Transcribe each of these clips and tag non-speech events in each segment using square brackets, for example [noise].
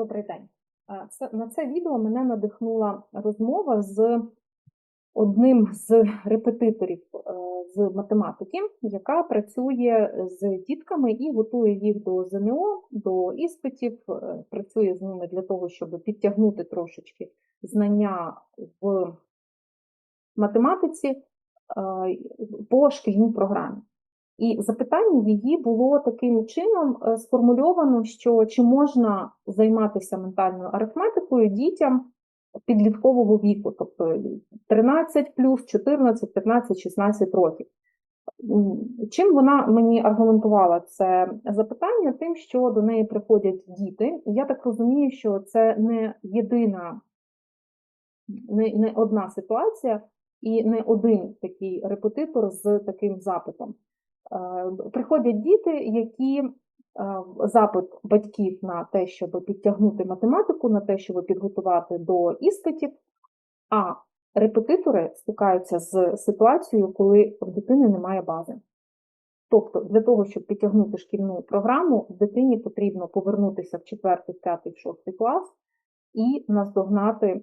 Добрий день. Це, на це відео мене надихнула розмова з одним з репетиторів е, з математики, яка працює з дітками і готує їх до ЗНО, до іспитів, е, працює з ними для того, щоб підтягнути трошечки знання в математиці е, по шкільній програмі. І запитання її було таким чином е, сформульовано, що чи можна займатися ментальною арифметикою дітям підліткового віку, тобто 13 плюс, 14, 15, 16 років. Чим вона мені аргументувала це запитання? Тим, що до неї приходять діти, і я так розумію, що це не єдина, не, не одна ситуація і не один такий репетитор з таким запитом. Е, Приходять діти, які е, запит батьків на те, щоб підтягнути математику, на те, щоб підготувати до іспитів, а репетитори стикаються з ситуацією, коли в дитини немає бази. Тобто, для того, щоб підтягнути шкільну програму, дитині потрібно повернутися в 4, 5, 6 клас і наздогнати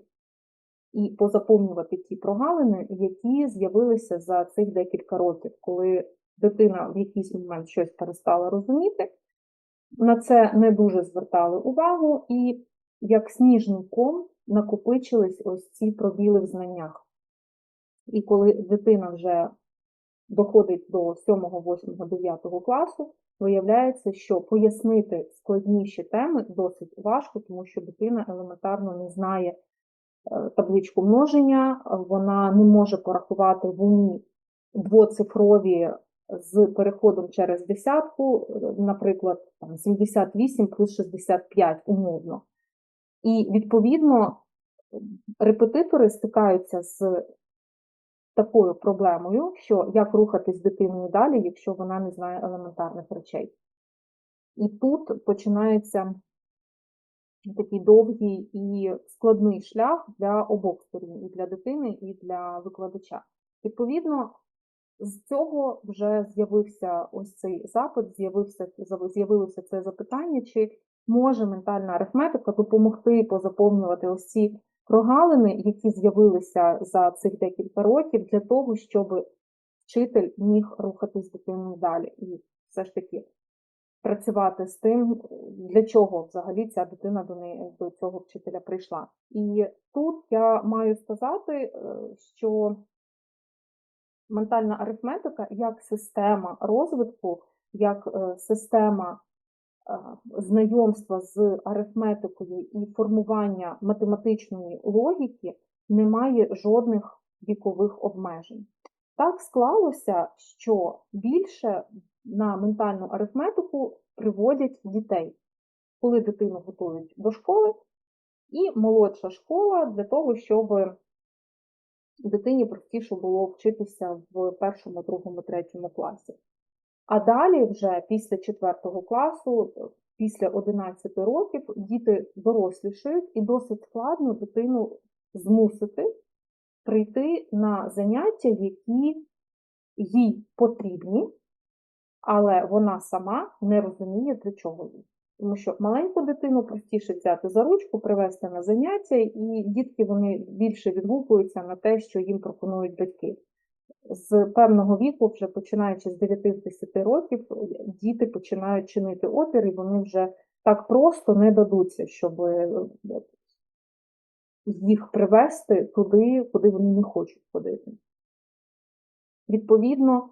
і позаповнювати ті прогалини, які з'явилися за цих декілька років, коли дитина в якийсь момент щось перестала розуміти, на це не дуже звертали увагу, і як сніжний ком накопичились ось ці пробіли в знаннях. І коли дитина вже доходить до 7, 8, 9 класу, виявляється, що пояснити складніші теми досить важко, тому що дитина елементарно не знає е, табличку множення, вона не може порахувати в умі двоцифрові з переходом через десятку, е, наприклад, там 78 плюс 65 умовно. І відповідно репетитори стикаються з такою проблемою, що як рухатись дитиною далі, якщо вона не знає елементарних речей. І тут починається такий довгий і складний шлях для обох сторін, і для дитини, і для викладача. Відповідно, з цього вже з'явився ось цей запит, з'явився з'явилося це запитання, чи може ментальна арифметика допомогти позаповнювати ось ці прогалини, які з'явилися за цих декілька років, для того, щоб вчитель міг рухатись дитиною далі. І все ж таки працювати з тим, для чого взагалі ця дитина до неї до цього вчителя прийшла. І тут я маю сказати, е, що ментальна арифметика як система розвитку, як е, система е, знайомства з арифметикою і формування математичної логіки не має жодних вікових обмежень. Так склалося, що більше на ментальну арифметику приводять дітей, коли дитину готують до школи, і молодша школа для того, щоб дитині простіше було вчитися в першому, другому, третьому класі. А далі, вже після 4 класу, після 11 років, діти дорослішають і досить складно дитину змусити прийти на заняття, які їй потрібні, але вона сама не розуміє, для чого їй. Тому що маленьку дитину простіше взяти за ручку, привести на заняття, і дітки вони більше відгукуються на те, що їм пропонують батьки. З певного віку, вже починаючи з 9-10 років, діти починають чинити опір, і вони вже так просто не дадуться, щоб е, їх привести туди, куди вони не хочуть ходити. Відповідно,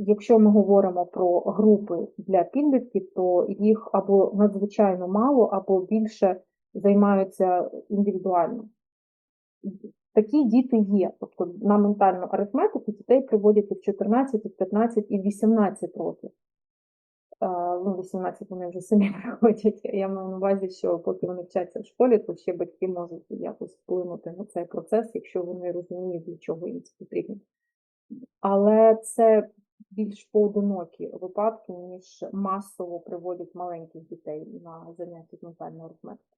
Якщо ми говоримо про групи для підлітків, то їх або надзвичайно мало, або більше займаються індивідуально. Такі діти є. Тобто на ментальну арифметику дітей приводять в 14, в 15, і в 18 років. Ну, 18 вони вже самі [laughs] приходять. Я маю на увазі, що поки вони вчаться в школі, то ще батьки можуть якось вплинути на цей процес, якщо вони розуміють, для чого їм це потрібно. Але це більш поодинокі випадки, ніж масово приводять маленьких дітей на заняття з ментальної арифметики.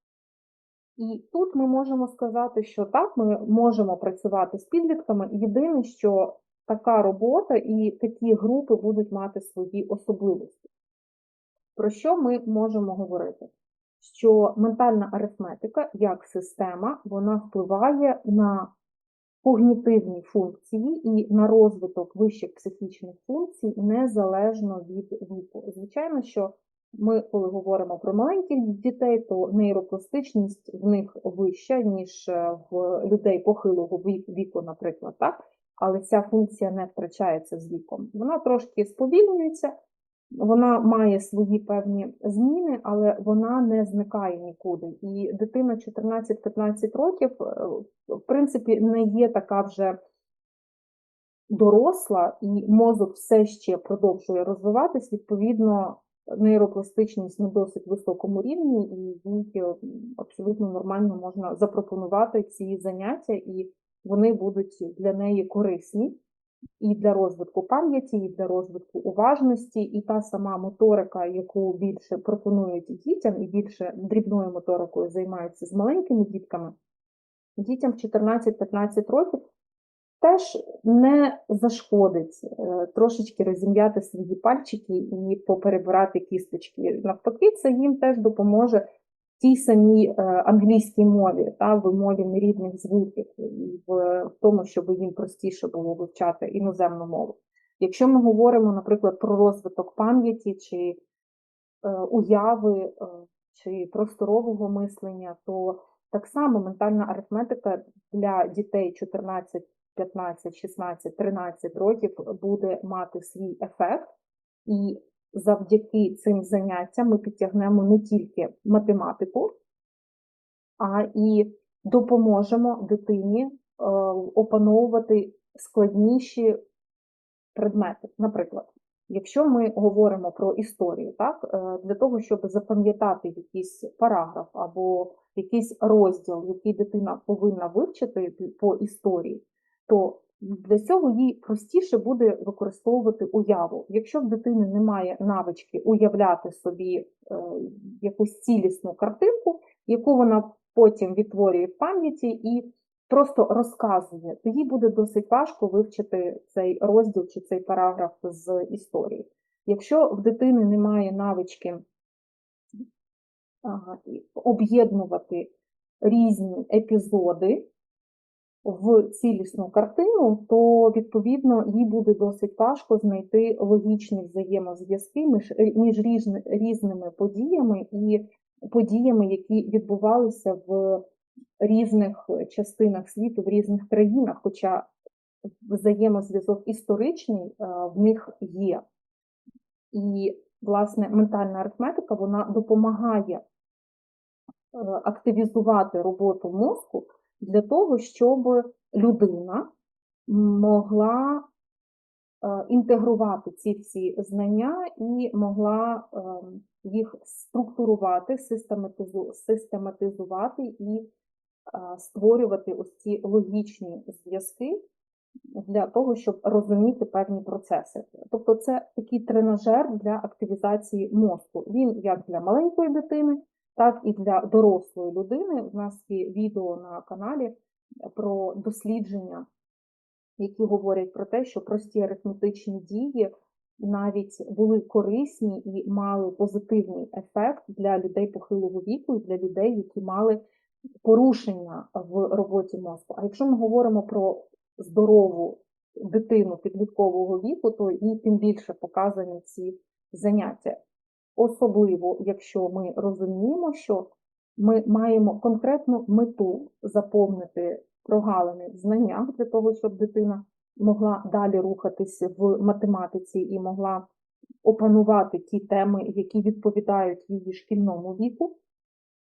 І тут ми можемо сказати, що так, ми можемо працювати з підлітками. Єдине, що така робота і такі групи будуть мати свої особливості. Про що ми можемо говорити? що ментальна арифметика як система вона впливає на когнітивні функції і на розвиток вищих психічних функцій незалежно від віку. Звичайно, що ми, коли говоримо про маленьких дітей, то нейропластичність в них вища, ніж е, в людей похилого віку, наприклад, так? але ця функція не втрачається з віком. Вона трошки сповільнюється, вона має свої певні зміни, але вона не зникає нікуди. І дитина 14-15 років, е, в принципі, не є така вже доросла, і мозок все ще продовжує розвиватись. Відповідно, нейропластичність на досить високому рівні, і їй е, абсолютно нормально можна запропонувати ці заняття, і вони будуть для неї корисні і для розвитку пам'яті, і для розвитку уважності, і та сама моторика, яку більше пропонують дітям, і більше дрібною моторикою займаються з маленькими дітками, дітям в 14-15 років теж не зашкодить е, трошечки розім'яти свої пальчики і поперебирати кісточки. Навпаки, це їм теж допоможе тій самій е, англійській мові, та в мові нерідних звуків, і в, тому, щоб їм простіше було вивчати іноземну мову. Якщо ми говоримо, наприклад, про розвиток пам'яті чи е, уяви е, чи просторового мислення, то так само ментальна арифметика для дітей 14, 15, 16, 13 років буде мати свій ефект, і завдяки цим заняттям ми підтягнемо не тільки математику, а і допоможемо дитині е, опановувати складніші предмети. Наприклад, якщо ми говоримо про історію, так, е, для того, щоб запам'ятати якийсь параграф або якийсь розділ, який дитина повинна вивчити по історії, то для цього їй простіше буде використовувати уяву. Якщо в дитини немає навички уявляти собі е, якусь цілісну картинку, яку вона потім відтворює в пам'яті і просто розказує, то їй буде досить важко вивчити цей розділ чи цей параграф з історії. Якщо в дитини немає навички об'єднувати різні епізоди в цілісну картину, то відповідно їй буде досить важко знайти логічні взаємозв'язки між, між різни- різними подіями і подіями, які відбувалися в різних частинах світу, в різних країнах, хоча взаємозв'язок історичний е, в них є. І, власне, ментальна арифметика вона допомагає е, активізувати роботу мозку для того, щоб людина могла е, інтегрувати ці всі знання і могла е, їх структурувати, систематизувати і е, створювати ось ці логічні зв'язки для того, щоб розуміти певні процеси. Тобто це такий тренажер для активізації мозку. Він як для маленької дитини, так і для дорослої людини. У нас є відео на каналі про дослідження, які говорять про те, що прості арифметичні дії навіть були корисні і мали позитивний ефект для людей похилого віку і для людей, які мали порушення в роботі мозку. А якщо ми говоримо про здорову дитину підліткового віку, то їй тим більше показані ці заняття. Особливо, якщо ми розуміємо, що ми маємо конкретну мету заповнити прогалини в знаннях для того, щоб дитина могла далі рухатися в математиці і могла опанувати ті теми, які відповідають її шкільному віку.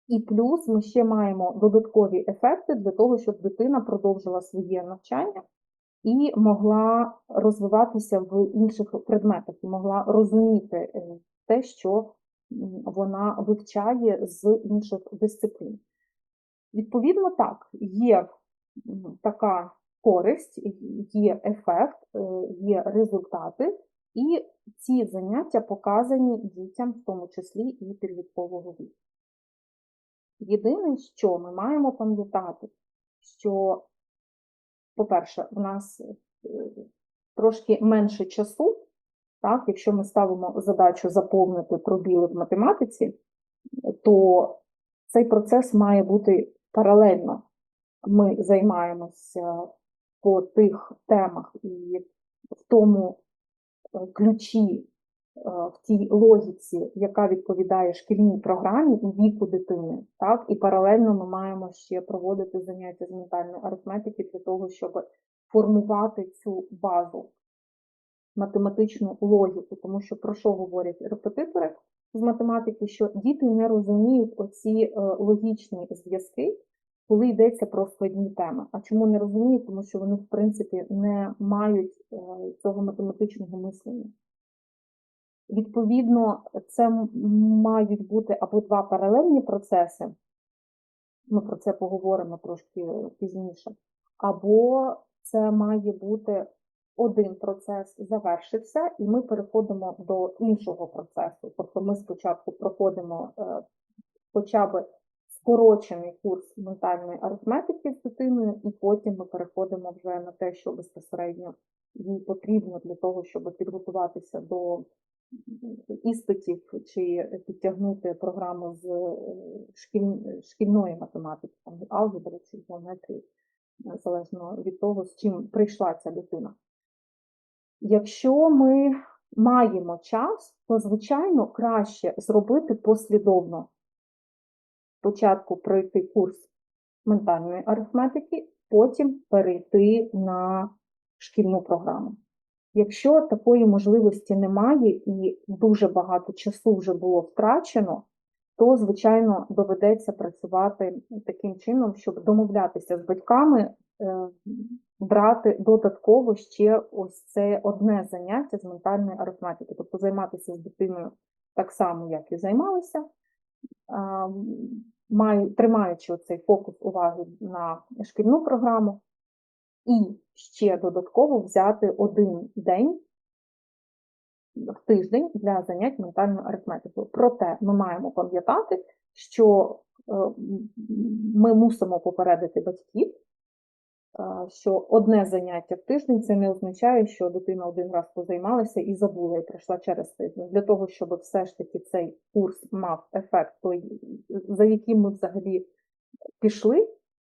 І плюс ми ще маємо додаткові ефекти для того, щоб дитина продовжила своє навчання і могла розвиватися в інших предметах, і могла розуміти е, те, що вона вивчає з інших дисциплін. Відповідно, так, є така користь, є ефект, е, є результати, і ці заняття показані дітям, в тому числі і підліткового віку. Єдине, що ми маємо пам'ятати, що, по-перше, в нас е, трошки менше часу, так, якщо ми ставимо задачу заповнити пробіли в математиці, то цей процес має бути паралельно. Ми займаємося по тих темах і в тому е, ключі, е, в тій логіці, яка відповідає шкільній програмі і віку дитини. Так? І паралельно ми маємо ще проводити заняття з ментальної арифметики для того, щоб формувати цю базу, математичну логіку, тому що про що говорять репетитори з математики, що діти не розуміють оці е, логічні зв'язки, коли йдеться про складні теми. А чому не розуміють? Тому що вони, в принципі, не мають е, цього математичного мислення. Відповідно, це мають бути або два паралельні процеси, ми про це поговоримо трошки пізніше, або це має бути один процес завершився, і ми переходимо до іншого процесу. Тобто ми спочатку проходимо е, хоча б скорочений курс ментальної арифметики з дитиною, і потім ми переходимо вже на те, що безпосередньо їй потрібно для того, щоб підготуватися до іспитів чи підтягнути програму з е, шкіль- шкільної математики, там, алгебри чи геометрії, е, залежно від того, з чим прийшла ця дитина. Якщо ми маємо час, то, звичайно, краще зробити послідовно. Спочатку пройти курс ментальної арифметики, потім перейти на шкільну програму. Якщо такої можливості немає і дуже багато часу вже було втрачено, то, звичайно, доведеться працювати таким чином, щоб домовлятися з батьками, е, брати додатково ще ось це одне заняття з ментальної арифметики, тобто займатися з дитиною так само, як і займалися, тримаючи цей фокус уваги на шкільну програму, і ще додатково взяти один день в тиждень для занять ментальною арифметикою. Проте ми маємо пам'ятати, що е, ми мусимо попередити батьків, е, що одне заняття в тиждень це не означає, що дитина один раз позаймалася і забула, і прийшла через тиждень. Для того, щоб все ж таки цей курс мав ефект, той, за яким ми взагалі пішли,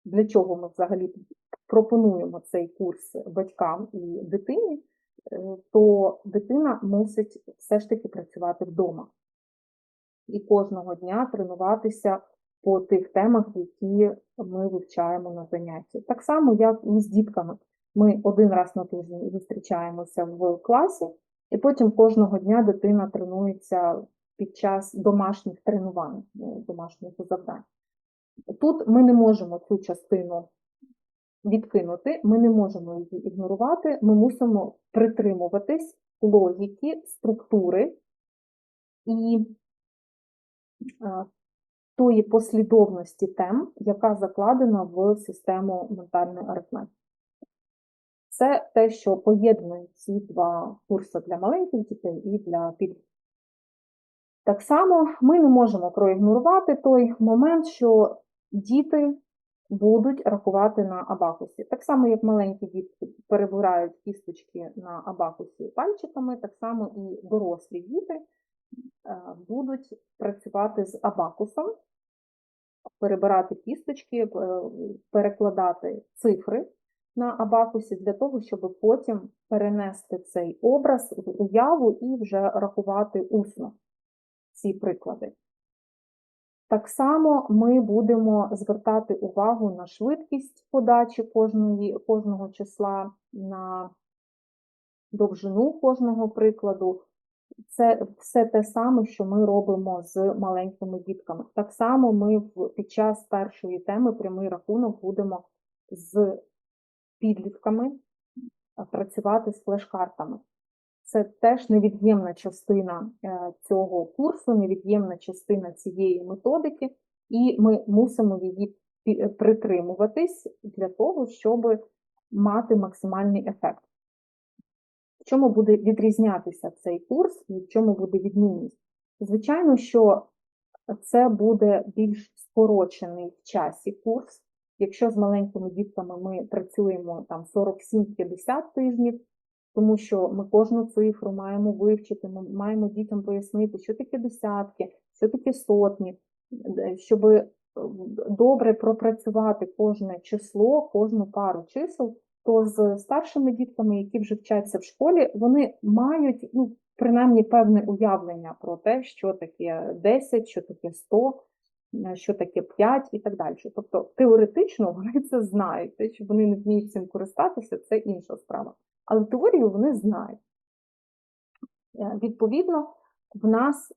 для чого ми взагалі пропонуємо цей курс батькам і дитині, то дитина мусить все ж таки працювати вдома. І кожного дня тренуватися по тих темах, які ми вивчаємо на занятті. Так само, як і з дітками. Ми один раз на тиждень зустрічаємося в класі, і потім кожного дня дитина тренується під час домашніх тренувань, е, домашніх завдань. Тут ми не можемо цю частину відкинути, ми не можемо її ігнорувати, ми мусимо притримуватись логіки, структури і е, тої послідовності тем, яка закладена в систему ментальної арифметики. Це те, що поєднує ці два курси для маленьких дітей і для підлітків. Так само ми не можемо проігнорувати той момент, що діти будуть рахувати на абакусі. Так само, як маленькі дітки перебирають кісточки на абакусі пальчиками, так само і дорослі діти е, будуть працювати з абакусом, перебирати кісточки, е, перекладати цифри на абакусі для того, щоб потім перенести цей образ в уяву і вже рахувати усно ці приклади. Так само ми будемо звертати увагу на швидкість подачі кожної, кожного числа, на довжину кожного прикладу. Це все те саме, що ми робимо з маленькими дітками. Так само ми під час першої теми прямий рахунок будемо з підлітками працювати з флеш-картами. Це теж невід'ємна частина е, цього курсу, невід'ємна частина цієї методики, і ми мусимо її притримуватись для того, щоб мати максимальний ефект. В чому буде відрізнятися цей курс і в чому буде відмінність? Звичайно, що це буде більш скорочений в часі курс. Якщо з маленькими дітками ми працюємо там 47-50 тижнів, тому що ми кожну цифру маємо вивчити, ми маємо дітям пояснити, що таке десятки, що таке сотні, щоб добре пропрацювати кожне число, кожну пару чисел, то з старшими дітками, які вже вчаться в школі, вони мають ну, принаймні певне уявлення про те, що таке 10, що таке 100, е, що таке 5 і так далі. Тобто теоретично вони це знають, те, що вони не вміють цим користатися, це інша справа. Але теорію вони знають. Е, Відповідно, в нас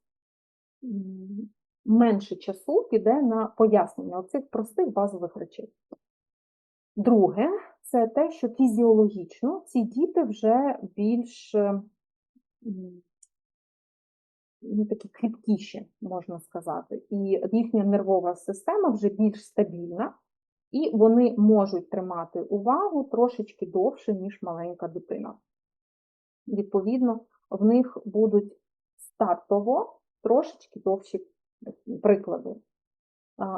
менше часу піде на пояснення оцих простих базових речей. Друге, це те, що фізіологічно ці діти вже більш ну, такі кріпкіші, можна сказати, і їхня нервова система вже більш стабільна, і вони можуть тримати увагу трошечки довше, ніж маленька дитина. Відповідно, в них будуть стартово трошечки довші приклади.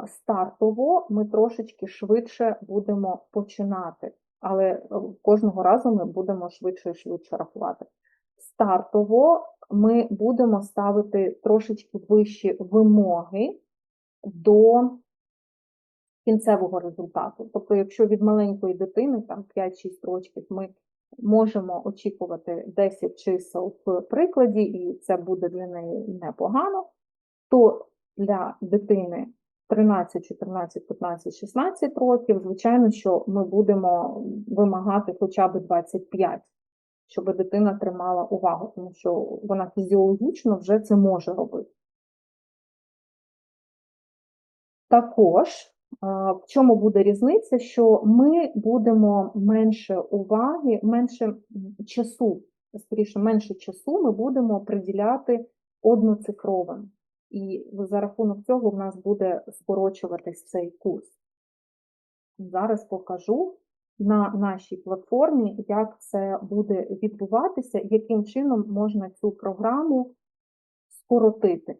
Стартово ми трошечки швидше будемо починати, але е, кожного разу ми будемо швидше і швидше рахувати. Стартово ми будемо ставити трошечки вищі вимоги до кінцевого результату. Тобто, якщо від маленької дитини, там 5-6 років, ми можемо очікувати 10 чисел в прикладі, і це буде для неї непогано, то для дитини 13, 14, 15, 16 років, звичайно, що ми будемо вимагати хоча б 25, щоб дитина тримала увагу, тому що вона фізіологічно вже це може робити. Також в чому буде різниця, що ми будемо менше уваги, менше часу, скоріше, менше часу ми будемо приділяти одноцифровим. І за рахунок цього в нас буде скорочуватись цей курс. Зараз покажу на нашій платформі, як це буде відбуватися, яким чином можна цю програму скоротити.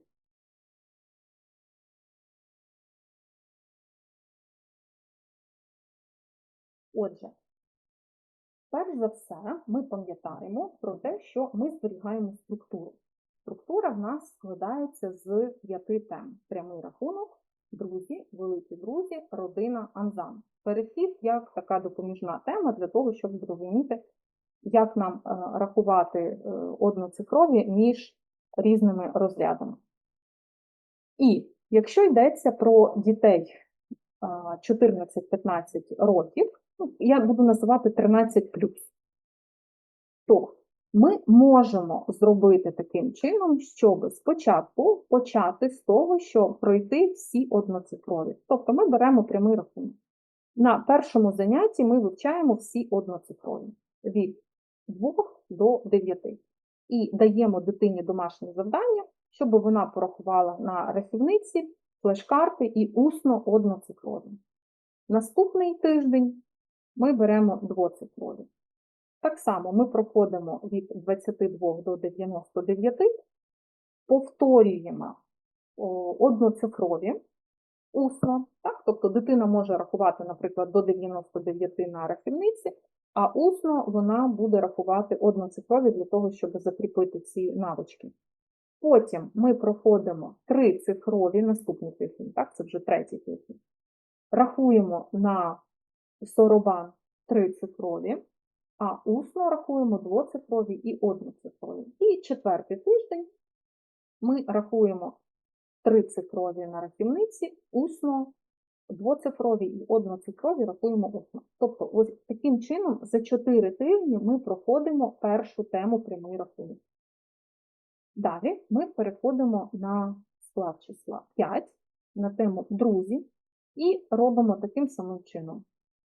Отже, перш за все, ми пам'ятаємо про те, що ми зберігаємо структуру. Структура в нас складається з п'яти тем: прямий рахунок, друзі, великі друзі, родина, анзам. Перехід як така допоміжна тема для того, щоб зрозуміти, як нам е, рахувати е, одноцифрові між різними розрядами. І якщо йдеться про дітей е, 14-15 років, ну, я буду називати 13 то ми можемо зробити таким чином, щоб спочатку почати з того, що пройти всі одноцифрові. Тобто ми беремо прямий рахунок. На першому занятті ми вивчаємо всі одноцифрові від 2 до 9. І даємо дитині домашнє завдання, щоб вона порахувала на рахівниці флеш-карти і усно одноцифрові. Наступний тиждень ми беремо двоцифрові. Так само ми проходимо від 22 до 99, повторюємо одноцифрові усно, так? тобто дитина може рахувати, наприклад, до 99 на рахівниці, а усно вона буде рахувати одноцифрові для того, щоб закріпити ці навички. Потім ми проходимо трицифрові, наступний тиждень, так, це вже третій тиждень. Рахуємо на соробан трицифрові, а усно рахуємо двоцифрові і одноцифрові. І четвертий тиждень ми рахуємо трицифрові на рахівниці, усно, двоцифрові і одноцифрові рахуємо усно. Тобто, ось таким чином за 4 тижні ми проходимо першу тему прямий рахунок. Далі ми переходимо на склад числа 5, на тему друзі, і робимо таким самим чином.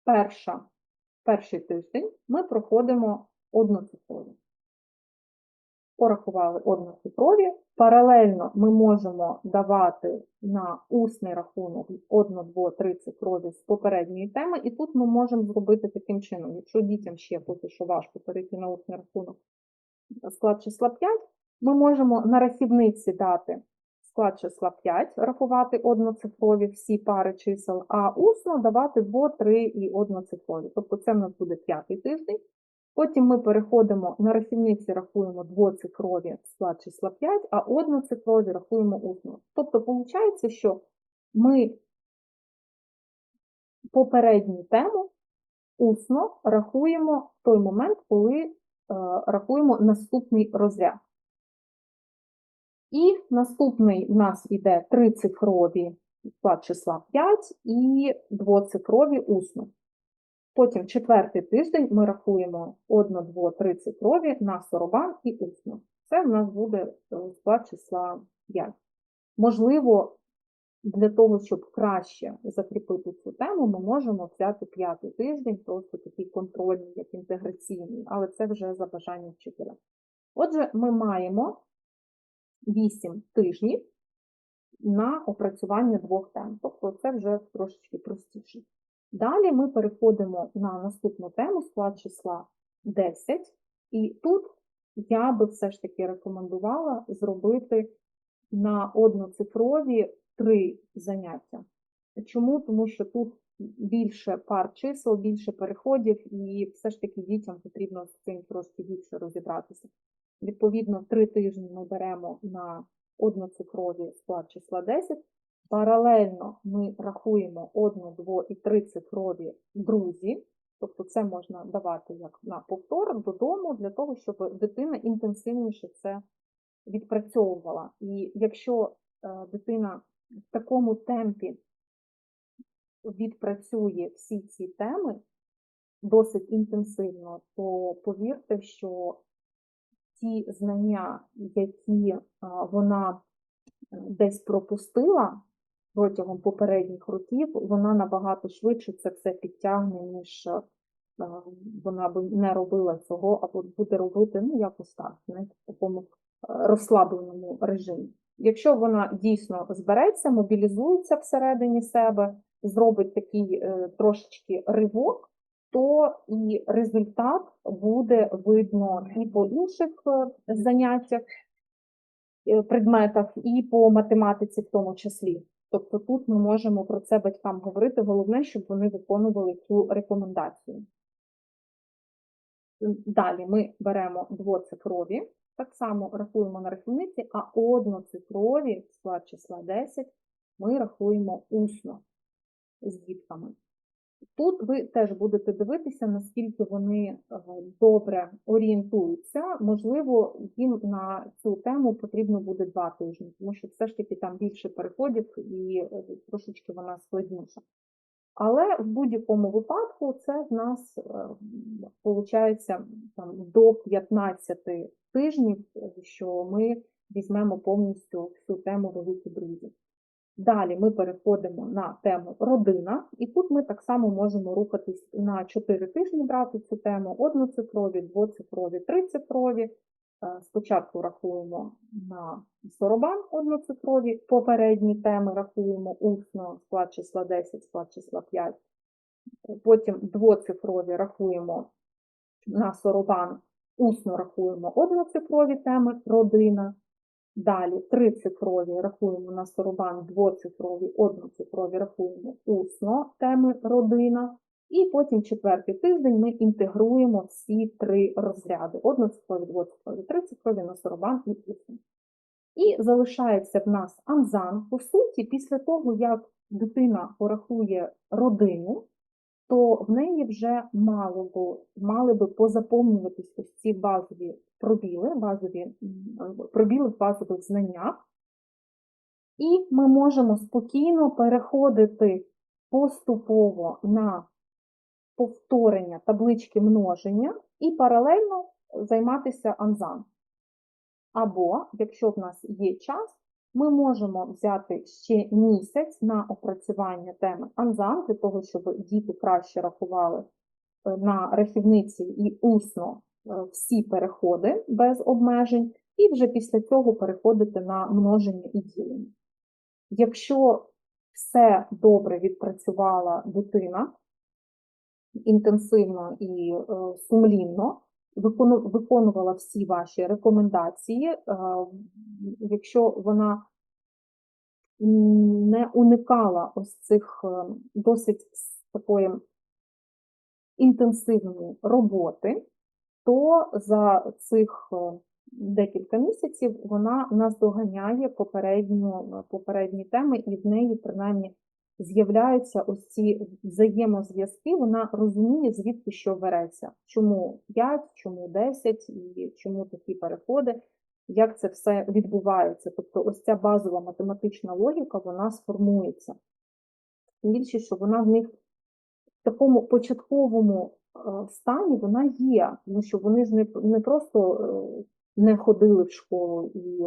Перша перший тиждень ми проходимо одноцифрові. Порахували одноцифрові. Паралельно ми можемо давати на усний рахунок 1, 2, 3 цифрові з попередньої теми, і тут ми можемо зробити таким чином, якщо дітям ще поки що важко перейти на усний рахунок склад числа 5, ми можемо на рахівниці дати склад числа 5, рахувати одноцифрові всі пари чисел, а усно давати 2, 3 і одноцифрові. Тобто це в нас буде п'ятий тиждень. Потім ми переходимо на рахівниці, рахуємо двоцифрові склад числа 5, а одноцифрові рахуємо усно. Тобто, виходить, що ми попередню тему усно рахуємо в той момент, коли е, рахуємо наступний розряд. І наступний в нас іде трицифрові склад числа 5 і двоцифрові усно. Потім четвертий тиждень ми рахуємо 1, 2, 3 цифрові на сорубан і усно. Це в нас буде е, склад числа 5. Можливо, для того, щоб краще закріпити цю тему, ми можемо взяти п'ятий тиждень, просто такий контрольний, як інтеграційний, але це вже за бажанням вчителя. Отже, ми маємо 8 тижнів на опрацювання двох тем. Тобто це вже трошечки простіше. Далі ми переходимо на наступну тему склад числа 10, і тут я би все ж таки рекомендувала зробити на одноцифрові три заняття. Чому? Тому що тут більше пар чисел, більше переходів, і все ж таки дітям потрібно з цим трошки більше розібратися. Відповідно, три тижні ми беремо на одноцифрові склад числа 10. Паралельно ми рахуємо одну, дво і три цифрові друзі, тобто це можна давати як на повтор додому, для того, щоб дитина інтенсивніше це відпрацьовувала. І якщо е, дитина в такому темпі відпрацює всі ці теми досить інтенсивно, то повірте, що ті знання, які е, вона е, десь пропустила протягом попередніх років, вона набагато швидше це все підтягне, ніж е, вона б не робила цього, або буде робити ну, якось так, знаєте, в такому розслабленому режимі. Якщо вона дійсно збереться, мобілізується всередині себе, зробить такий трошечки ривок, то і результат буде видно і по інших е, заняттях, е, предметах, і по математиці в тому числі. Тобто тут ми можемо про це батькам говорити. Головне, щоб вони виконували цю рекомендацію. Далі ми беремо двоцифрові, так само рахуємо на рахівниці, а одноцифрові склад числа 10 ми рахуємо усно з дітками. Тут ви теж будете дивитися, наскільки вони е, добре орієнтуються. Можливо, їм на цю тему потрібно буде два тижні, тому що все ж таки там більше переходів і е, трошечки вона складніша. Але в будь-якому випадку це в нас виходить там, до 15 тижнів, що ми візьмемо повністю всю тему великі друзі. Далі ми переходимо на тему родина, і тут ми так само можемо рухатись на 4 тижні брати цю тему: одноцифрові, двоцифрові, трицифрові. Е, спочатку рахуємо на соробан одноцифрові, попередні теми рахуємо усно, склад числа 10, склад числа 5. Потім двоцифрові рахуємо на соробан, усно рахуємо одноцифрові теми родина. Далі трицифрові рахуємо на соробан, двоцифрові, одноцифрові рахуємо усно теми родина. І потім четвертий тиждень ми інтегруємо всі три розряди: одноцифрові, двоцифрові, трицифрові, на соробан і усно. І залишається в нас анзан. По суті, після того, як дитина порахує родину, то в неї вже мало б, мали би позаповнюватись ось ці базові пробіли, базові, пробіли в базових знаннях. І ми можемо спокійно переходити поступово на повторення таблички множення і паралельно займатися анзан. Або, якщо в нас є час, ми можемо взяти ще місяць на опрацювання теми анзан, для того, щоб діти краще рахували е, на рахівниці і усно е, всі переходи без обмежень, і вже після цього переходити на множення і ділення. Якщо все добре відпрацювала дитина, інтенсивно і е, сумлінно, виконувала всі ваші рекомендації, е, якщо вона не уникала ось цих е, досить такої інтенсивної роботи, то за цих е, декілька місяців вона наздоганяє попередні теми, і в неї принаймні з'являються ось ці взаємозв'язки, вона розуміє, звідки що береться, чому 5, чому 10 і чому такі переходи, як це все відбувається. Тобто ось ця базова математична логіка, вона сформується. Тим більше, що вона в них в такому початковому е, стані вона є, тому що вони ж не, не просто е, не ходили в школу і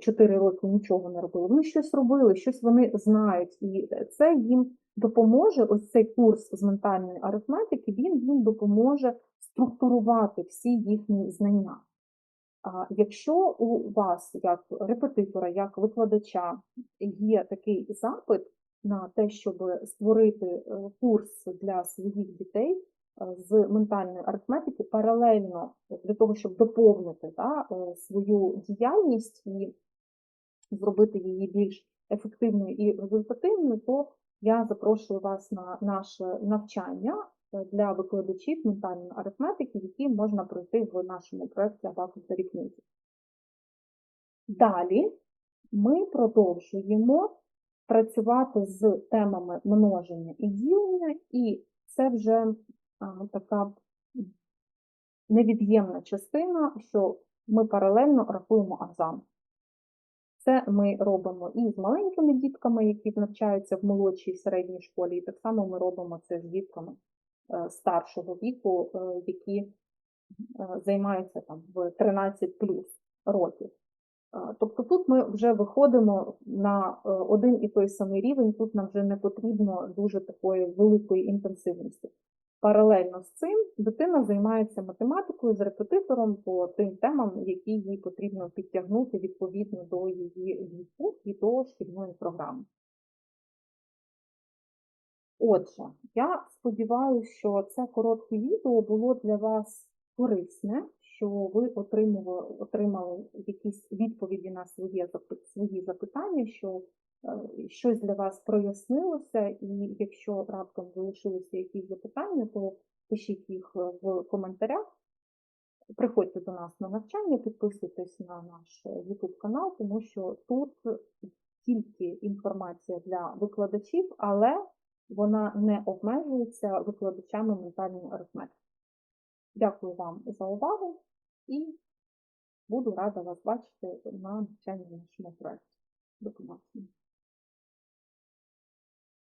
4 роки нічого не робили. Вони щось робили, щось вони знають, і це їм допоможе. Ось цей курс з ментальної арифметики, він їм допоможе структурувати всі їхні знання. А Якщо у вас, як репетитора, як викладача, є такий запит на те, щоб створити е, курс для своїх дітей з ментальної арифметики, паралельно для того, щоб доповнити да, е, свою діяльність і зробити її більш ефективною і результативною, то я запрошую вас на наше навчання е, для викладачів ментальної арифметики, які можна пройти в нашому проєкті Абакус та Ріпнюті. Далі ми продовжуємо працювати з темами множення і ділення, і це вже така невід'ємна частина, що ми паралельно рахуємо азам. Це ми робимо і з маленькими дітками, які навчаються в молодшій середній школі, і так само ми робимо це з дітками е, старшого віку, е, які е, займаються там в 13 плюс років. Е, Тобто тут ми вже виходимо на е, один і той самий рівень, тут нам вже не потрібно дуже такої великої інтенсивності. Паралельно з цим дитина займається математикою з репетитором по тим темам, які їй потрібно підтягнути відповідно до її віку і до шкільної програми. Отже, я сподіваюся, що це коротке відео було для вас корисне, що ви отримали, якісь відповіді на свої, запитання, що щось для вас прояснилося, і якщо раптом залишилися якісь запитання, то пишіть їх е, в коментарях. Приходьте до нас на навчання, підписуйтесь на наш е, YouTube канал, тому що тут тільки інформація для викладачів, але вона не обмежується викладачами ментальної арифметики. Дякую вам за увагу і буду рада вас бачити на навчанні нашому проєкті. До.